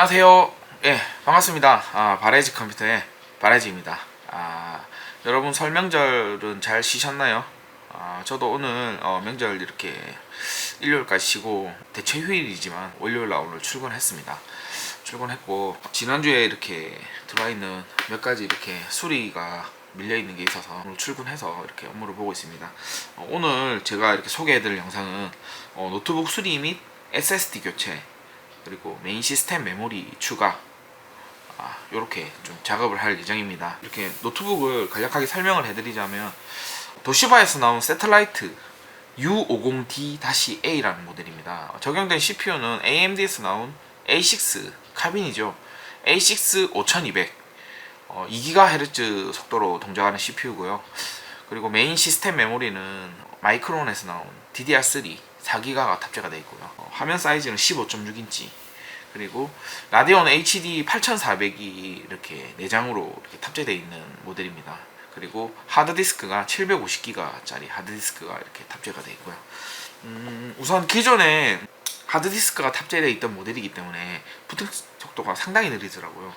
안녕하세요. 예, 반갑습니다. 아, 바레지 컴퓨터의 바레지입니다. 아, 여러분 설 명절은 잘 쉬셨나요? 아, 저도 오늘 어, 명절 이렇게 일요일까지 쉬고 대체 휴일이지만 월요일 날 오늘 출근했습니다. 출근했고 지난주에 이렇게 들어와 있는 몇 가지 이렇게 수리가 밀려 있는 게 있어서 오늘 출근해서 이렇게 업무를 보고 있습니다. 어, 오늘 제가 이렇게 소개해드릴 영상은 어, 노트북 수리 및 SSD 교체 그리고 메인 시스템 메모리 추가 아, 이렇게 좀 작업을 할 예정입니다. 이렇게 노트북을 간략하게 설명을 해드리자면 도시바에서 나온 세틀라이트 U50D-A라는 모델입니다. 적용된 CPU는 AMD에서 나온 A6 카빈이죠. A6 5200 어, 2GHz 속도로 동작하는 CPU고요. 그리고 메인 시스템 메모리는 마이크론에서 나온 DDR3 4기가가 탑재가 되어 있고요. 어, 화면 사이즈는 15.6인치. 그리고 라데온 HD 8400이 이렇게 내장으로 이렇게 탑재되어 있는 모델입니다. 그리고 하드디스크가 750기가짜리 하드디스크가 이렇게 탑재가 되어 있고요. 음, 우선 기존에 하드디스크가 탑재되어 있던 모델이기 때문에 부팅 속도가 상당히 느리더라고요.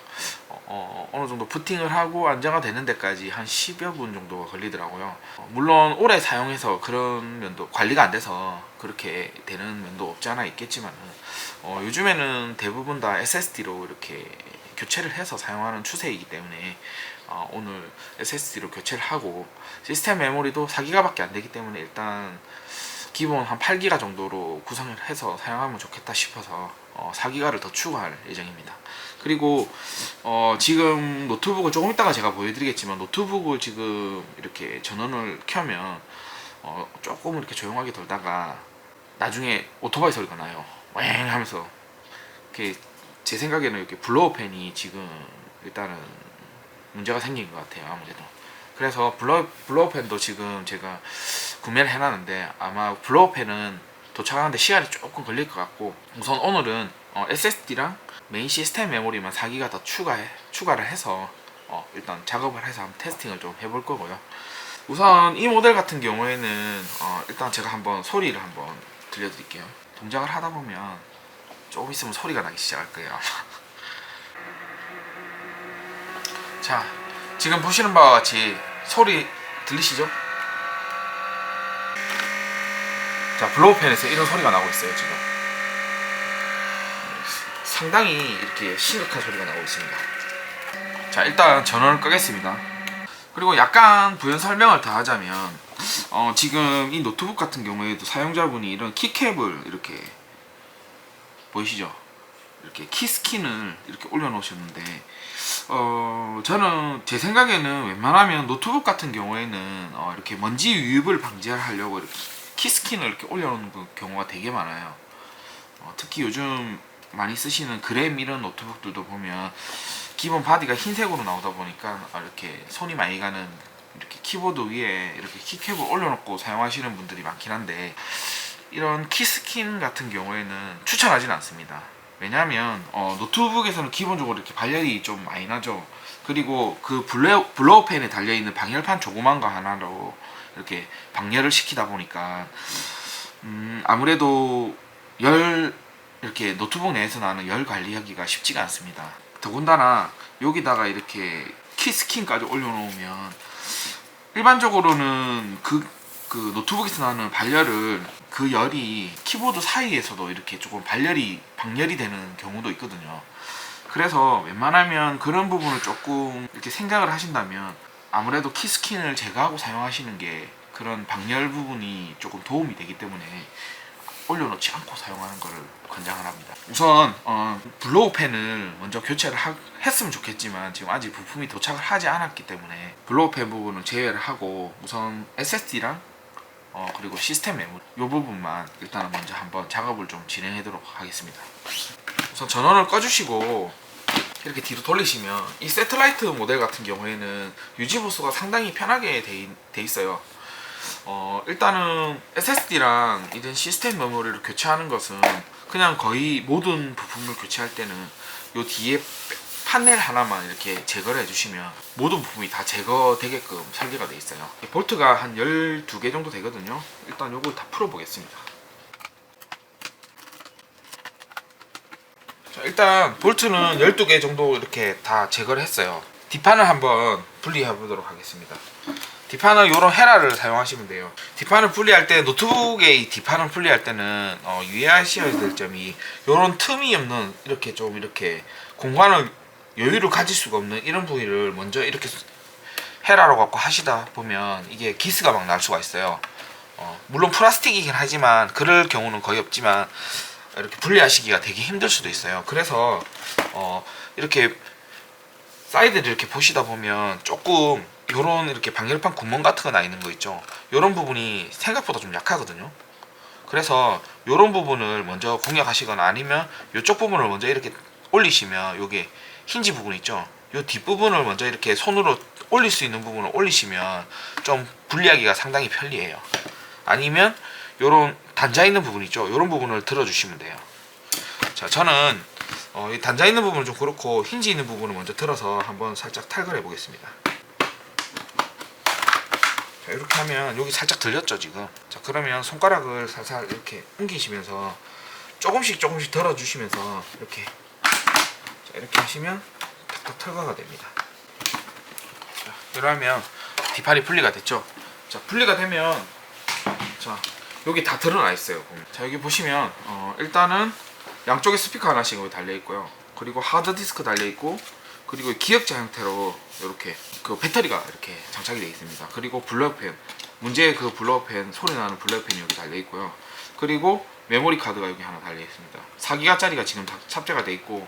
어, 어, 느 정도 부팅을 하고 안정화 되는 데까지 한 10여 분 정도가 걸리더라고요. 어, 물론 오래 사용해서 그런 면도 관리가 안 돼서 그렇게 되는 면도 없지 않아 있겠지만 어, 요즘에는 대부분 다 SSD로 이렇게 교체를 해서 사용하는 추세이기 때문에 어, 오늘 SSD로 교체를 하고 시스템 메모리도 4기가밖에 안 되기 때문에 일단 기본 한 8기가 정도로 구성을 해서 사용하면 좋겠다 싶어서 어, 4기가를 더 추가할 예정입니다. 그리고 어, 지금 노트북을 조금 이따가 제가 보여드리겠지만 노트북을 지금 이렇게 전원을 켜면 어, 조금 이렇게 조용하게 돌다가 나중에 오토바이 소리가 나요. 왱 하면서 이렇게 제 생각에는 이렇게 블로어 팬이 지금 일단은 문제가 생긴 것 같아요 아무래도. 그래서 블러 블로어 팬도 지금 제가 구매를 해놨는데 아마 블로어 팬은 도착하는데 시간이 조금 걸릴 것 같고 우선 오늘은 어, SSD랑 메인 시스템 메모리만 4기가 더 추가해 추가를 해서 어, 일단 작업을 해서 한번 테스팅을 좀 해볼 거고요. 우선 이 모델 같은 경우에는 어, 일단 제가 한번 소리를 한번 들려드릴게요. 동작을 하다 보면 조금 있으면 소리가 나기 시작할 거예요. 자, 지금 보시는 바와 같이 소리 들리시죠? 자, 블로우 팬에서 이런 소리가 나고 있어요, 지금. 상당히 이렇게 심각한 소리가 나고 있습니다. 자, 일단 전원을 끄겠습니다. 그리고 약간 부연 설명을 더 하자면, 어, 지금 이 노트북 같은 경우에도 사용자분이 이런 키캡을 이렇게 보이시죠? 이렇게 키스킨을 이렇게 올려놓으셨는데, 어, 저는 제 생각에는 웬만하면 노트북 같은 경우에는 어, 이렇게 먼지 유입을 방지하려고 이렇게 키스킨을 이렇게 올려놓는 그 경우가 되게 많아요. 어, 특히 요즘 많이 쓰시는 그램 이런 노트북들도 보면 기본 바디가 흰색으로 나오다 보니까 어, 이렇게 손이 많이 가는 이렇게 키보드 위에 이렇게 키캡을 올려놓고 사용하시는 분들이 많긴 한데 이런 키스킨 같은 경우에는 추천하진 않습니다. 왜냐하면 어, 노트북에서는 기본적으로 이렇게 발열이 좀 많이 나죠. 그리고 그 블레, 블로우 팬에 달려 있는 방열판 조그만 거 하나로 이렇게 방열을 시키다 보니까 음, 아무래도 열 이렇게 노트북 내에서 나는 열 관리하기가 쉽지가 않습니다. 더군다나 여기다가 이렇게 키스킨까지 올려놓으면 일반적으로는 그, 그 노트북에서 나는 발열을 그 열이 키보드 사이에서도 이렇게 조금 발열이 방열이 되는 경우도 있거든요. 그래서 웬만하면 그런 부분을 조금 이렇게 생각을 하신다면 아무래도 키스킨을 제거하고 사용하시는 게 그런 방열 부분이 조금 도움이 되기 때문에 올려놓지 않고 사용하는 것을 권장을 합니다. 우선 어, 블로우 팬을 먼저 교체를 하- 했으면 좋겠지만 지금 아직 부품이 도착을 하지 않았기 때문에 블로우 팬 부분은 제외를 하고 우선 SSD랑 어, 그리고 시스템 메모리 이 부분만 일단은 먼저 한번 작업을 좀 진행하도록 하겠습니다. 우선 전원을 꺼주시고 이렇게 뒤로 돌리시면 이 세틀라이트 모델 같은 경우에는 유지 보수가 상당히 편하게 돼, 있, 돼 있어요. 어, 일단은 SSD랑 이런 시스템 메모리를 교체하는 것은 그냥 거의 모든 부품을 교체할 때는 요 뒤에 판넬 하나만 이렇게 제거를 해주시면 모든 부품이 다 제거되게끔 설계가 돼 있어요. 볼트가 한 12개 정도 되거든요. 일단 요걸 다 풀어 보겠습니다. 자, 일단 볼트는 12개 정도 이렇게 다 제거를 했어요. 뒷판을 한번 분리해 보도록 하겠습니다. 뒷판은 이런 헤라를 사용하시면 돼요. 뒷판을 분리할 때 노트북의 이 뒷판을 분리할 때는 어, 유의하셔야 될 점이 이런 틈이 없는 이렇게 좀 이렇게 공간을 여유를 가질 수가 없는 이런 부위를 먼저 이렇게 헤라로 갖고 하시다 보면 이게 기스가 막 날 수가 있어요. 어, 물론 플라스틱이긴 하지만 그럴 경우는 거의 없지만 이렇게 분리하시기가 되게 힘들 수도 있어요. 그래서 어, 이렇게 사이드를 이렇게 보시다 보면 조금 요런 이렇게 방열판 구멍 같은 거 나 있는 거 있죠. 요런 부분이 생각보다 좀 약하거든요. 그래서 요런 부분을 먼저 공략하시거나 아니면 요쪽 부분을 먼저 이렇게 올리시면 요게 힌지 부분 있죠. 요 뒷부분을 먼저 이렇게 손으로 올릴 수 있는 부분을 올리시면 좀 분리하기가 상당히 편리해요. 아니면 요런 단자 있는 부분 있죠. 요런 부분을 들어주시면 돼요. 자, 저는 어, 이 단자 있는 부분은 좀 그렇고 힌지 있는 부분을 먼저 들어서 한번 살짝 탈거해 보겠습니다. 자, 이렇게 하면 여기 살짝 들렸죠 지금. 자, 그러면 손가락을 살살 이렇게 옮기시면서 조금씩 조금씩 덜어주시면서 이렇게 자, 이렇게 하시면 탁탁 탈거가 됩니다. 자, 그러면 뒷팔이 분리가 됐죠. 자, 분리가 되면 자, 여기 다 드러나 있어요. 보면. 자, 여기 보시면 어, 일단은 양쪽에 스피커 하나씩 달려 있고요. 그리고 하드 디스크 달려 있고 그리고 기역자 형태로 이렇게 그 배터리가 이렇게 장착이 되어 있습니다. 그리고 블러팬 문제의 그 블러팬 소리 나는 블러팬이 여기 달려 있고요. 그리고 메모리 카드가 여기 하나 달려 있습니다. 4기가 짜리가 지금 다 탑재가 되어 있고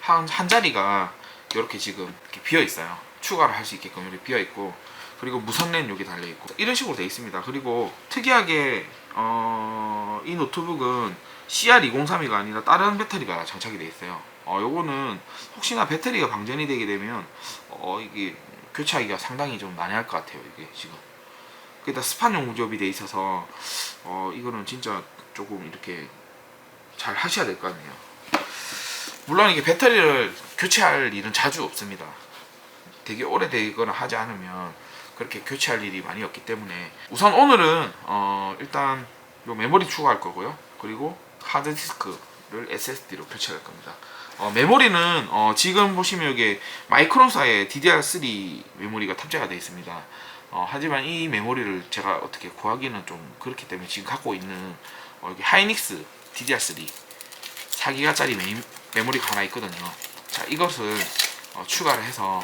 한, 한 자리가 이렇게 지금 이렇게 비어 있어요. 추가를 할 수 있게끔 이렇게 비어 있고 그리고 무선랜 여기 달려 있고 이런 식으로 되어 있습니다. 그리고 특이하게 어, 이 노트북은 CR203이가 아니라 다른 배터리가 장착이 되어 있어요. 어, 요거는 혹시나 배터리가 방전이 되게 되면 어, 이게 교체하기가 상당히 좀 난해할 것 같아요. 이게 지금. 그다 스판용 무접이 돼 있어서 어, 이거는 진짜 조금 이렇게 잘 하셔야 될 것 같네요. 물론 이게 배터리를 교체할 일은 자주 없습니다. 되게 오래되거나 하지 않으면 그렇게 교체할 일이 많이 없기 때문에 우선 오늘은 어, 일단 요 메모리 추가할 거고요. 그리고 하드 디스크를 SSD로 교체할 겁니다. 어, 메모리는 어, 지금 보시면 여기 마이크론사의 DDR3 메모리가 탑재가 되어 있습니다. 어, 하지만 이 메모리를 제가 어떻게 구하기는 좀 그렇기 때문에 지금 갖고 있는 어, 여기 하이닉스 DDR3 4기가짜리 메, 메모리가 하나 있거든요. 자 이것을 어, 추가를 해서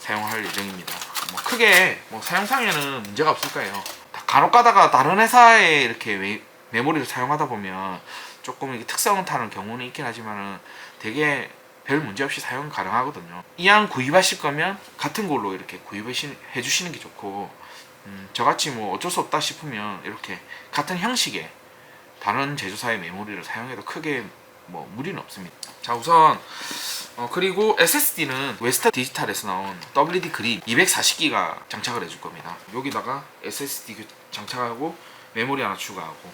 사용할 예정입니다. 뭐 크게 뭐 사용상에는 문제가 없을 거예요. 다 간혹 가다가 다른 회사에 이렇게 메, 메모리를 사용하다 보면 조금 특성을 타는 경우는 있긴 하지만은 되게 별 문제 없이 사용 가능하거든요. 이왕 구입하실 거면 같은 걸로 이렇게 구입해 주시는 게 좋고 음, 저같이 뭐 어쩔 수 없다 싶으면 이렇게 같은 형식의 다른 제조사의 메모리를 사용해도 크게 뭐 무리는 없습니다. 자 우선 어, 그리고 SSD는 웨스터 디지털에서 나온 WD 그린 240기가 장착을 해줄 겁니다. 여기다가 SSD 그 장착하고 메모리 하나 추가하고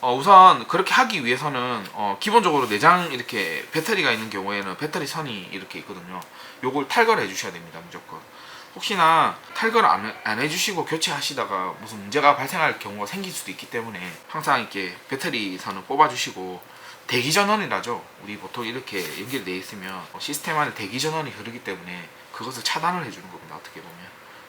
어, 우선 그렇게 하기 위해서는 어, 기본적으로 내장 이렇게 배터리가 있는 경우에는 배터리 선이 이렇게 있거든요. 요걸 탈거를 해주셔야 됩니다. 무조건. 혹시나 탈거를 안, 안 해주시고 교체하시다가 무슨 문제가 발생할 경우가 생길 수도 있기 때문에 항상 이렇게 배터리 선을 뽑아주시고 대기 전원이라죠. 우리 보통 이렇게 연결되어 있으면 시스템 안에 대기 전원이 흐르기 때문에 그것을 차단을 해주는 겁니다. 어떻게 보면.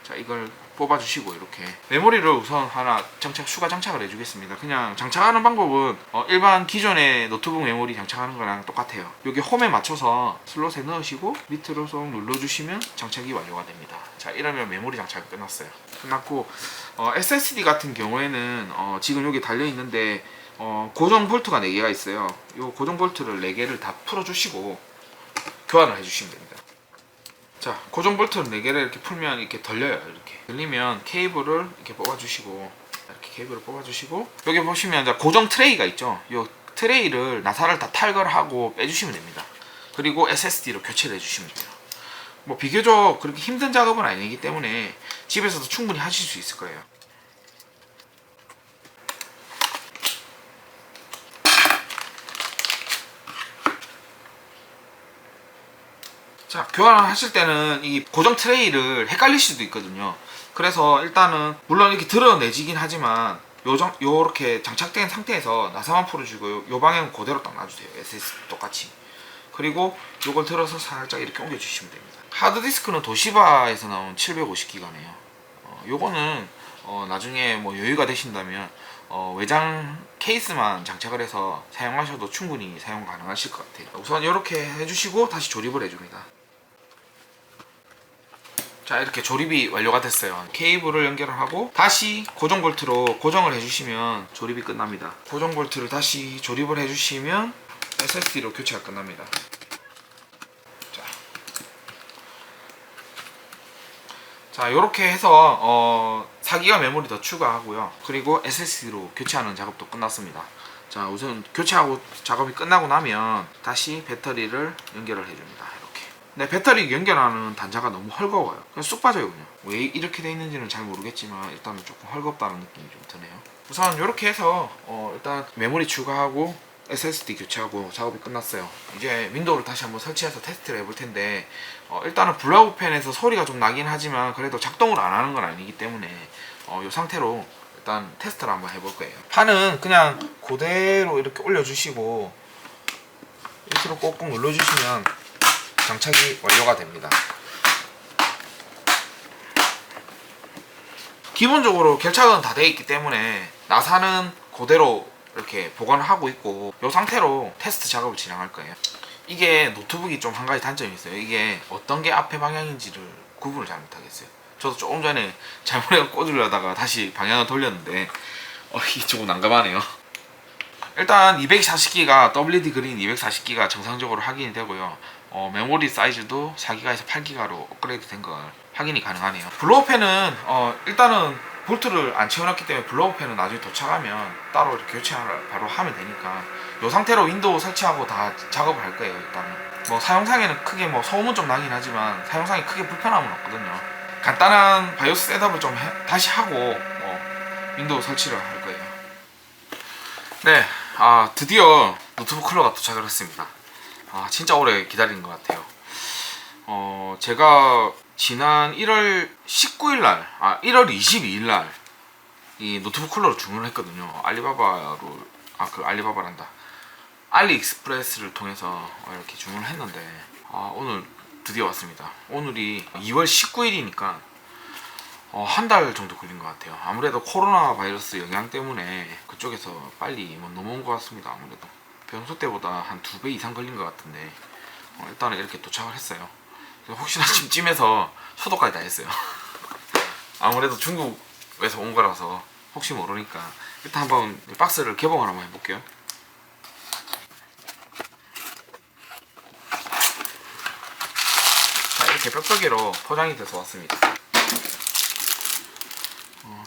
자 이걸 뽑아주시고 이렇게 메모리를 우선 하나 장착 추가 장착을 해주겠습니다. 그냥 장착하는 방법은 어, 일반 기존의 노트북 메모리 장착하는 거랑 똑같아요. 여기 홈에 맞춰서 슬롯에 넣으시고 밑으로 쏙 눌러주시면 장착이 완료가 됩니다. 자 이러면 메모리 장착이 끝났어요. 끝났고 어, SSD 같은 경우에는 어, 지금 여기 달려 있는데 어, 고정 볼트가 4개가 있어요. 이 고정 볼트를 4개를 다 풀어주시고 교환을 해주시면 됩니다. 자, 고정 볼트를 4개를 이렇게 풀면 이렇게 덜려요. 이렇게. 들리면 케이블을 이렇게 뽑아주시고 이렇게 케이블을 뽑아주시고 여기 보시면 이제 고정 트레이가 있죠. 이 트레이를 나사를 다 탈거를 하고 빼주시면 됩니다. 그리고 SSD로 교체를 해주시면 돼요. 뭐 비교적 그렇게 힘든 작업은 아니기 때문에 집에서도 충분히 하실 수 있을 거예요. 자, 교환하실 때는 이 고정 트레이를 헷갈릴 수도 있거든요. 그래서 일단은 물론 이렇게 드러내지긴 하지만 요정 요렇게 장착된 상태에서 나사만 풀어주고 요, 요 방향은 그대로 딱 놔주세요. SS 똑같이. 그리고 이걸 들어서 살짝 이렇게 옮겨주시면 됩니다. 하드디스크는 도시바에서 나온 750기가네요. 어, 요거는 어, 나중에 뭐 여유가 되신다면 어, 외장 케이스만 장착을 해서 사용하셔도 충분히 사용 가능하실 것 같아요. 우선 이렇게 해주시고 다시 조립을 해줍니다. 자 이렇게 조립이 완료가 됐어요. 케이블을 연결을 하고 다시 고정 볼트로 고정을 해주시면 조립이 끝납니다. 고정 볼트를 다시 조립을 해주시면 SSD로 교체가 끝납니다. 자, 자 이렇게 해서 어, 4기가 메모리 더 추가하고요. 그리고 SSD로 교체하는 작업도 끝났습니다. 자 우선 교체하고 작업이 끝나고 나면 다시 배터리를 연결을 해줍니다 근데 배터리 연결하는 단자가 너무 헐거워요. 그냥 쑥 빠져요 그냥. 왜 이렇게 돼 있는지는 잘 모르겠지만 일단은 조금 헐겁다는 느낌이 좀 드네요. 우선 이렇게 해서 어, 일단 메모리 추가하고 SSD 교체하고 작업이 끝났어요. 이제 윈도우를 다시 한번 설치해서 테스트를 해볼 텐데 어, 일단은 블라우 펜에서 소리가 좀 나긴 하지만 그래도 작동을 안 하는 건 아니기 때문에 어, 이 상태로 일단 테스트를 한번 해볼 거예요. 판은 그냥 그대로 이렇게 올려주시고 밑으로 꼭꼭 눌러주시면 장착이 완료가 됩니다. 기본적으로 결착은 다 되어 있기 때문에 나사는 그대로 이렇게 보관을 하고 있고 이 상태로 테스트 작업을 진행할 거예요. 이게 노트북이 좀 한 가지 단점이 있어요. 이게 어떤 게 앞에 방향인지를 구분을 잘 못하겠어요. 저도 조금 전에 잘못해서 꽂으려다가 다시 방향을 돌렸는데 어, 이게 조금 난감하네요. 일단 240기가 WD 그린 240기가 정상적으로 확인이 되고요 어, 메모리 사이즈도 4기가에서 8기가로 업그레이드 된 걸 확인이 가능하네요. 블로우펜은 어, 일단은 볼트를 안 채워놨기 때문에 블로우펜은 나중에 도착하면 따로 교체를 바로 하면 되니까 이 상태로 윈도우 설치하고 다 작업을 할 거예요 일단은. 뭐 사용상에는 크게 뭐 소음은 좀 나긴 하지만 사용상에 크게 불편함은 없거든요. 간단한 바이오스 셋업을 좀 해- 다시 하고 뭐 윈도우 설치를 할 거예요. 네, 아 드디어 노트북 쿨러가 도착을 했습니다. 아 진짜 오래 기다린 것 같아요. 어 제가 지난 1월 19일 날, 아 1월 22일 날 이 노트북 쿨러를 주문을 했거든요. 알리바바로 아 그 알리바바란다. 알리익스프레스를 통해서 이렇게 주문을 했는데 아 오늘 드디어 왔습니다. 오늘이 2월 19일이니까 어, 한 달 정도 걸린 것 같아요. 아무래도 코로나 바이러스 영향 때문에 그쪽에서 빨리 뭐 넘어온 것 같습니다. 아무래도 평소 때보다 한 두 배 이상 걸린 것 같은데 어, 일단은 이렇게 도착을 했어요. 혹시나 짐쯤에서 소독까지 다 했어요. 아무래도 중국에서 온 거라서 혹시 모르니까 일단 한번 박스를 개봉을 한번 해볼게요. 자 이렇게 뾱뾱이로 포장이 돼서 왔습니다.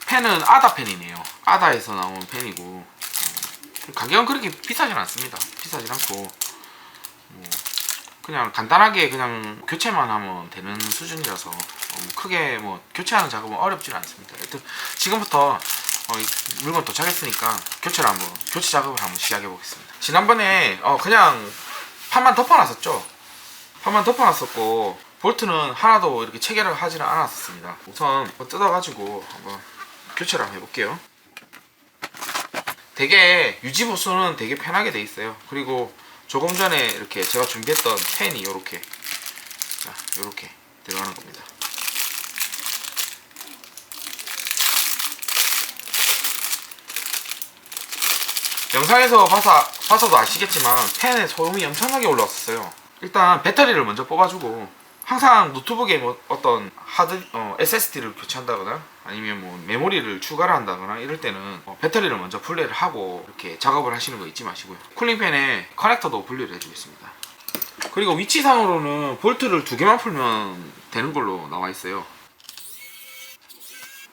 펜은 아다 펜이네요. 아다에서 나온 펜이고 어, 가격은 그렇게 비싸진 않습니다. 비싸진 않고 뭐 그냥 간단하게 그냥 교체만 하면 되는 수준이라서 어, 뭐 크게 뭐 교체하는 작업은 어렵지는 않습니다. 일단 지금부터 어, 이 물건 도착했으니까 교체를 한번 교체 작업을 한번 시작해 보겠습니다. 지난번에 어, 그냥 판만 덮어놨었죠. 판만 덮어놨었고 볼트는 하나도 이렇게 체결을 하지는 않았었습니다. 우선 뜯어가지고 한번 교체를 한번 해볼게요. 되게 유지 보수는 되게 편하게 돼 있어요. 그리고 조금 전에 이렇게 제가 준비했던 펜이 이렇게 자 이렇게 들어가는 겁니다. 영상에서 봐서, 봐서도 아시겠지만 펜에 소음이 엄청나게 올라왔었어요. 일단 배터리를 먼저 뽑아주고 항상 노트북에 뭐 어떤 하드 어, SSD를 교체한다거나 아니면 뭐 메모리를 추가를 한다거나 이럴 때는 어, 배터리를 먼저 분리를 하고 이렇게 작업을 하시는 거 잊지 마시고요. 쿨링팬에 커넥터도 분리를 해주겠습니다. 그리고 위치상으로는 볼트를 두 개만 풀면 되는 걸로 나와 있어요.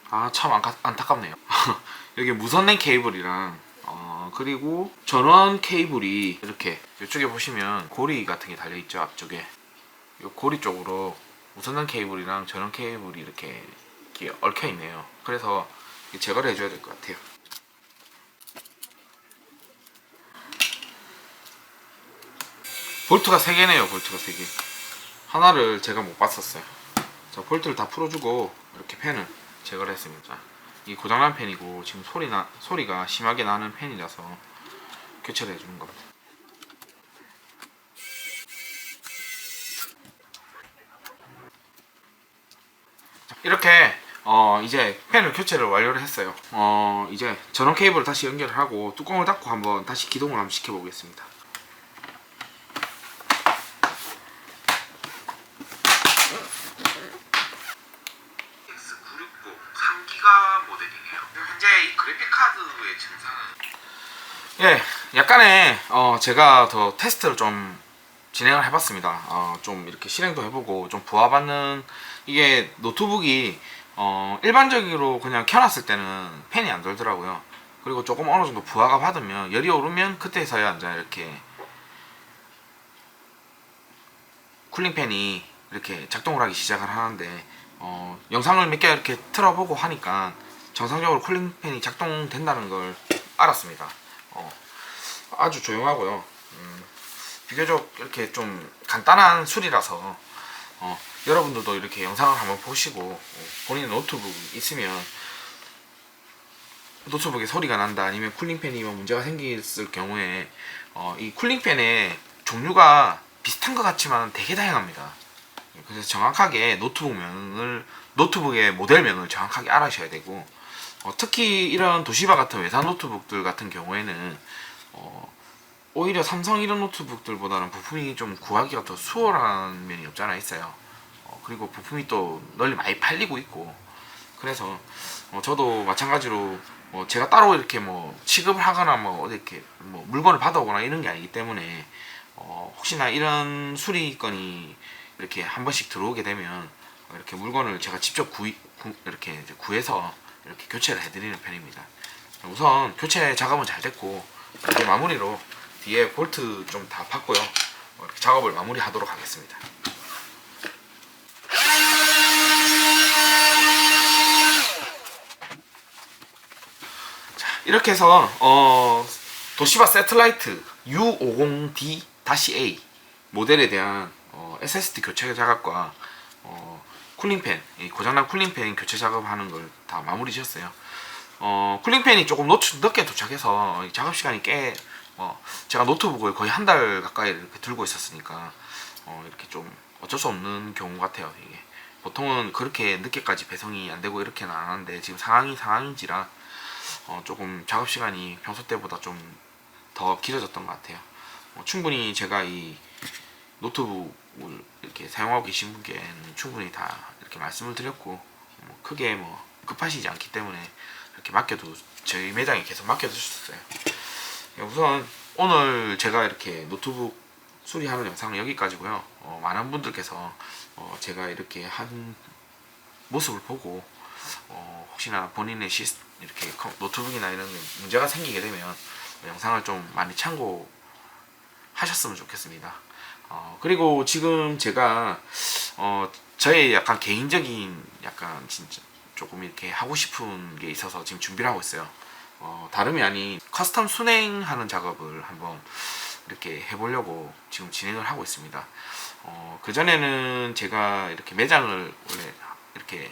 아 참 안타깝네요. 여기 무선랜 케이블이랑 어, 그리고 전원 케이블이 이렇게 이쪽에 보시면 고리 같은 게 달려 있죠 앞쪽에. 이 고리 쪽으로 무선단 케이블이랑 전원 케이블이 이렇게, 이렇게 얽혀 있네요. 그래서 제거를 해줘야 될 것 같아요. 볼트가 3개네요 볼트가 3개 하나를 제가 못 봤었어요 자 볼트를 다 풀어주고 이렇게 펜을 제거를 했습니다 이 고장난 펜이고 지금 소리나, 소리가 심하게 나는 펜이라서 교체를 해주는 겁니다 이렇게 어 이제 팬을 교체를 완료를 했어요. 어 이제 전원 케이블을 다시 연결을 하고 뚜껑을 닫고 한번 다시 기동을 한번 시켜 보겠습니다. X960 3기가 모델이네요. 현재 이 그래픽 카드의 증상은 예, 약간의 어 제가 더 테스트를 좀 진행을 해봤습니다. 어, 좀 이렇게 실행도 해보고 좀 부하받는 이게 노트북이 어, 일반적으로 그냥 켜놨을 때는 팬이 안 돌더라고요. 그리고 조금 어느 정도 부하가 받으면 열이 오르면 그때서야 이제 이렇게 쿨링팬이 이렇게 작동을 하기 시작을 하는데 어, 영상을 몇 개 이렇게 틀어보고 하니까 정상적으로 쿨링팬이 작동된다는 걸 알았습니다. 어, 아주 조용하고요. 음, 비교적 이렇게 좀 간단한 술이라서 어, 여러분들도 이렇게 영상을 한번 보시고 어, 본인 노트북 있으면 노트북에 소리가 난다 아니면 쿨링팬이 뭐 문제가 생겼을 경우에 어, 이 쿨링팬의 종류가 비슷한 것 같지만 되게 다양합니다. 그래서 정확하게 노트북명을 노트북의 모델명을 정확하게 알아셔야 되고 어, 특히 이런 도시바 같은 외산 노트북들 같은 경우에는 어, 오히려 삼성 이런 노트북들보다는 부품이 좀 구하기가 더 수월한 면이 없잖아 있어요. 어, 그리고 부품이 또 널리 많이 팔리고 있고 그래서 어, 저도 마찬가지로 뭐 제가 따로 이렇게 뭐 취급을 하거나 뭐 어디 이렇게 뭐 물건을 받아오거나 이런 게 아니기 때문에 어, 혹시나 이런 수리건이 이렇게 한 번씩 들어오게 되면 이렇게 물건을 제가 직접 구이, 구, 이렇게 구해서 이렇게 교체를 해드리는 편입니다. 우선 교체 작업은 잘 됐고 이제 마무리로 뒤에 볼트 좀 다 팠고요. 어, 이렇게 작업을 마무리하도록 하겠습니다. 이렇게 해서 어, 도시바 세틀라이트 U50D-A 모델에 대한 어, SSD 교체 작업과 어, 쿨링팬, 이 고장난 쿨링팬 교체 작업하는 걸 다 마무리 지었어요. 어, 쿨링팬이 조금 노, 늦게 도착해서 이 작업 시간이 꽤 어, 제가 노트북을 거의 한 달 가까이 이렇게 들고 있었으니까 어, 이렇게 좀 어쩔 수 없는 경우 같아요. 이게 보통은 그렇게 늦게까지 배송이 안 되고 이렇게는 안 하는데 지금 상황이 상황인지라 어, 조금 작업 시간이 평소 때보다 좀 더 길어졌던 것 같아요. 어, 충분히 제가 이 노트북을 이렇게 사용하고 계신 분께는 충분히 다 이렇게 말씀을 드렸고 뭐 크게 뭐 급하시지 않기 때문에 이렇게 맡겨도 저희 매장에 계속 맡겨주셨어요. 예, 우선 오늘 제가 이렇게 노트북 수리하는 영상은 여기까지고요. 어, 많은 분들께서 어, 제가 이렇게 한 모습을 보고 어, 혹시나 본인의 시 이렇게 컴- 노트북이나 이런 게 문제가 생기게 되면 영상을 좀 많이 참고 하셨으면 좋겠습니다. 어, 그리고 지금 제가 어, 저의 약간 개인적인 약간 진짜 조금 이렇게 하고 싶은 게 있어서 지금 준비를 하고 있어요. 어, 다름이 아닌 커스텀 순행하는 작업을 한번 이렇게 해보려고 지금 진행을 하고 있습니다. 어, 그전에는 제가 이렇게 매장을 원래 이렇게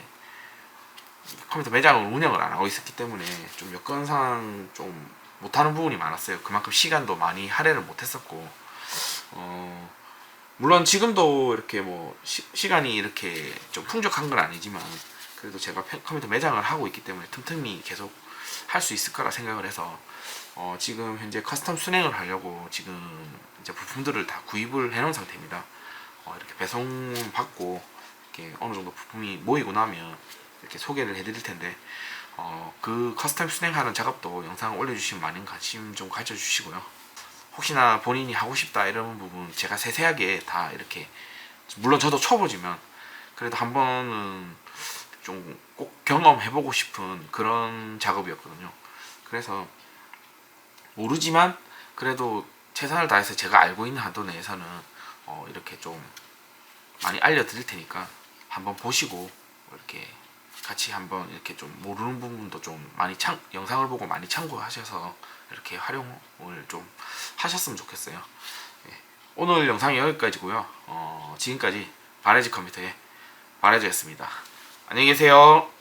컴퓨터 매장을 운영을 안 하고 있었기 때문에 좀 여건상 좀 못하는 부분이 많았어요. 그만큼 시간도 많이 할애를 못했었고, 어, 물론 지금도 이렇게 뭐 시, 간이 이렇게 좀 풍족한 건 아니지만 그래도 제가 컴퓨터 매장을 하고 있기 때문에 틈틈이 계속 할 수 있을 거라 생각을 해서 어, 지금 현재 커스텀 순행을 하려고 지금 이제 부품들을 다 구입을 해놓은 상태입니다. 어, 이렇게 배송 받고 이렇게 어느 정도 부품이 모이고 나면 이렇게 소개를 해드릴 텐데 어, 그 커스텀 순행하는 작업도 영상 올려주시면 많은 관심 좀 가져주시고요. 혹시나 본인이 하고 싶다 이런 부분 제가 세세하게 다 이렇게 물론 저도 초보지만 그래도 한 번은 좀 꼭 경험해보고 싶은 그런 작업이었거든요. 그래서 모르지만 그래도 최선을 다해서 제가 알고 있는 한도 내에서는 어, 이렇게 좀 많이 알려드릴 테니까 한번 보시고 이렇게 같이 한번 이렇게 좀 모르는 부분도 좀 많이 참 영상을 보고 많이 참고하셔서 이렇게 활용을 좀 하셨으면 좋겠어요. 예. 오늘 영상이 여기까지고요. 어, 지금까지 바레지 컴퓨터의 바레지였습니다. 안녕히 계세요.